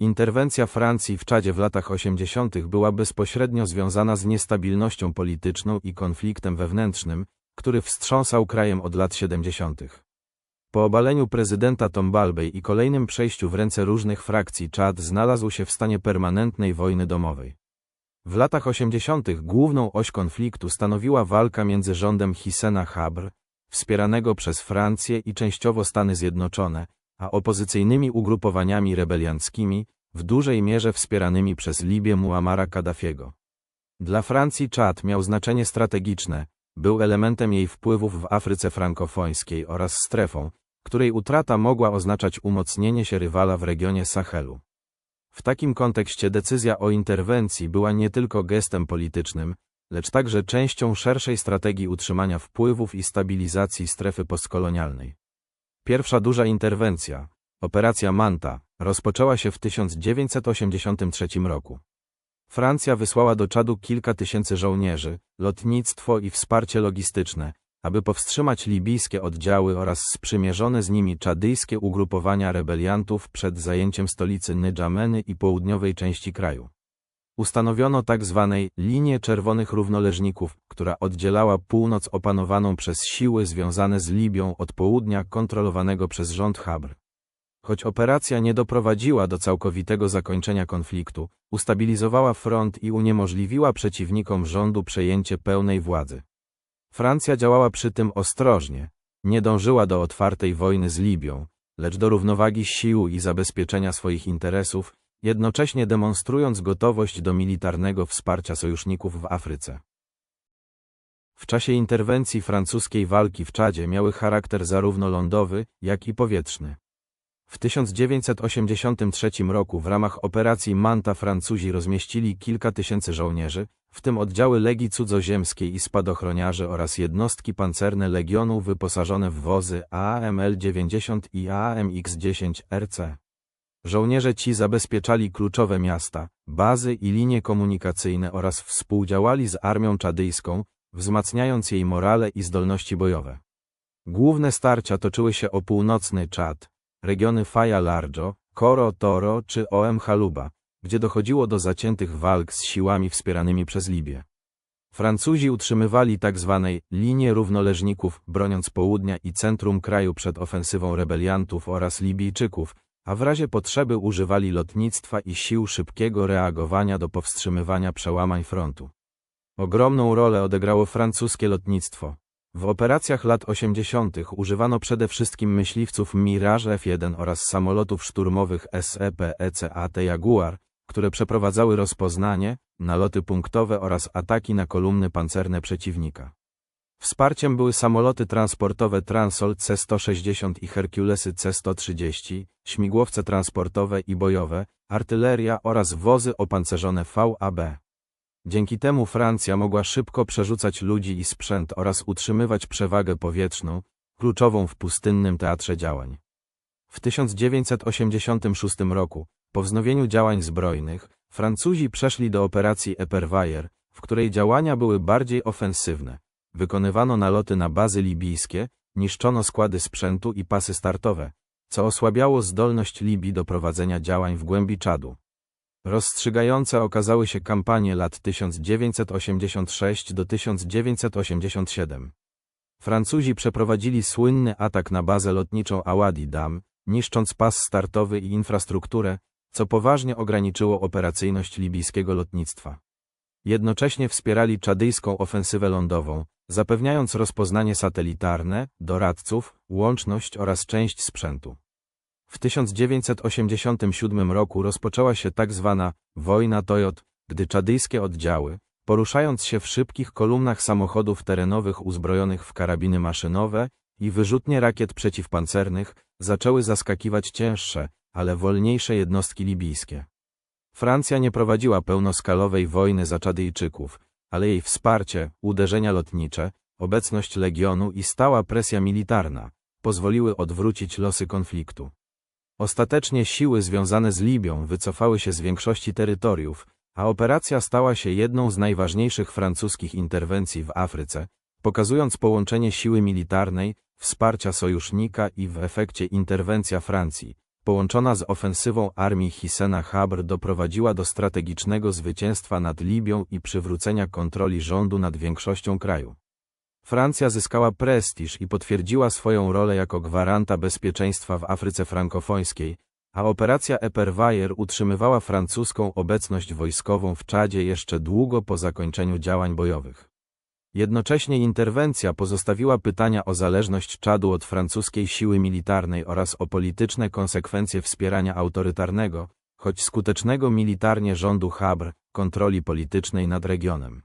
Interwencja Francji w Czadzie w latach 80. była bezpośrednio związana z niestabilnością polityczną i konfliktem wewnętrznym, który wstrząsał krajem od lat 70. Po obaleniu prezydenta Tombalbej i kolejnym przejściu w ręce różnych frakcji Czad znalazł się w stanie permanentnej wojny domowej. W latach 80. główną oś konfliktu stanowiła walka między rządem Hissena Habr, wspieranego przez Francję i częściowo Stany Zjednoczone, a opozycyjnymi ugrupowaniami rebelianckimi, w dużej mierze wspieranymi przez Libię Muamara Kaddafiego. Dla Francji Czad miał znaczenie strategiczne, był elementem jej wpływów w Afryce frankofońskiej oraz strefą, której utrata mogła oznaczać umocnienie się rywala w regionie Sahelu. W takim kontekście decyzja o interwencji była nie tylko gestem politycznym, lecz także częścią szerszej strategii utrzymania wpływów i stabilizacji strefy postkolonialnej. Pierwsza duża interwencja, operacja Manta, rozpoczęła się w 1983 roku. Francja wysłała do Czadu kilka tysięcy żołnierzy, lotnictwo i wsparcie logistyczne, aby powstrzymać libijskie oddziały oraz sprzymierzone z nimi czadyjskie ugrupowania rebeliantów przed zajęciem stolicy Nydżameny i południowej części kraju. Ustanowiono tak zwanej linię czerwonych równoleżników, która oddzielała północ opanowaną przez siły związane z Libią od południa kontrolowanego przez rząd Habr. Choć operacja nie doprowadziła do całkowitego zakończenia konfliktu, ustabilizowała front i uniemożliwiła przeciwnikom rządu przejęcie pełnej władzy. Francja działała przy tym ostrożnie, nie dążyła do otwartej wojny z Libią, lecz do równowagi sił i zabezpieczenia swoich interesów, jednocześnie demonstrując gotowość do militarnego wsparcia sojuszników w Afryce. W czasie interwencji francuskiej walki w Czadzie miały charakter zarówno lądowy, jak i powietrzny. W 1983 roku w ramach operacji Manta Francuzi rozmieścili kilka tysięcy żołnierzy, w tym oddziały Legii Cudzoziemskiej i spadochroniarzy oraz jednostki pancerne Legionu wyposażone w wozy AML-90 i AMX-10 RC. Żołnierze ci zabezpieczali kluczowe miasta, bazy i linie komunikacyjne oraz współdziałali z armią czadyjską, wzmacniając jej morale i zdolności bojowe. Główne starcia toczyły się o północny Czad, regiony Faja Largo, Koro Toro czy Oem Haluba, gdzie dochodziło do zaciętych walk z siłami wspieranymi przez Libię. Francuzi utrzymywali tzw. Tak linię równoleżników, broniąc południa i centrum kraju przed ofensywą rebeliantów oraz Libijczyków, a w razie potrzeby używali lotnictwa i sił szybkiego reagowania do powstrzymywania przełamań frontu. Ogromną rolę odegrało francuskie lotnictwo. W operacjach lat 80. używano przede wszystkim myśliwców Mirage F-1 oraz samolotów szturmowych SEP-ECAT Jaguar, które przeprowadzały rozpoznanie, naloty punktowe oraz ataki na kolumny pancerne przeciwnika. Wsparciem były samoloty transportowe Transol C-160 i Herculesy C-130, śmigłowce transportowe i bojowe, artyleria oraz wozy opancerzone VAB. Dzięki temu Francja mogła szybko przerzucać ludzi i sprzęt oraz utrzymywać przewagę powietrzną, kluczową w pustynnym teatrze działań. W 1986 roku, po wznowieniu działań zbrojnych, Francuzi przeszli do operacji Eperwire, w której działania były bardziej ofensywne. Wykonywano naloty na bazy libijskie, niszczono składy sprzętu i pasy startowe, co osłabiało zdolność Libii do prowadzenia działań w głębi Czadu. Rozstrzygające okazały się kampanie lat 1986 do 1987. Francuzi przeprowadzili słynny atak na bazę lotniczą Awadi Dam, niszcząc pas startowy i infrastrukturę, co poważnie ograniczyło operacyjność libijskiego lotnictwa. Jednocześnie wspierali czadyjską ofensywę lądową, zapewniając rozpoznanie satelitarne, doradców, łączność oraz część sprzętu. W 1987 roku rozpoczęła się tak zwana wojna Toyot, gdy czadyjskie oddziały, poruszając się w szybkich kolumnach samochodów terenowych uzbrojonych w karabiny maszynowe i wyrzutnie rakiet przeciwpancernych, zaczęły zaskakiwać cięższe, ale wolniejsze jednostki libijskie. Francja nie prowadziła pełnoskalowej wojny za Czadyjczyków, ale jej wsparcie, uderzenia lotnicze, obecność legionu i stała presja militarna pozwoliły odwrócić losy konfliktu. Ostatecznie siły związane z Libią wycofały się z większości terytoriów, a operacja stała się jedną z najważniejszych francuskich interwencji w Afryce, pokazując połączenie siły militarnej, wsparcia sojusznika i w efekcie interwencja Francji, połączona z ofensywą armii Hissena Habr doprowadziła do strategicznego zwycięstwa nad Libią i przywrócenia kontroli rządu nad większością kraju. Francja zyskała prestiż i potwierdziła swoją rolę jako gwaranta bezpieczeństwa w Afryce frankofońskiej, a operacja Eperweier utrzymywała francuską obecność wojskową w Czadzie jeszcze długo po zakończeniu działań bojowych. Jednocześnie interwencja pozostawiła pytania o zależność Czadu od francuskiej siły militarnej oraz o polityczne konsekwencje wspierania autorytarnego, choć skutecznego militarnie rządu Habr, kontroli politycznej nad regionem.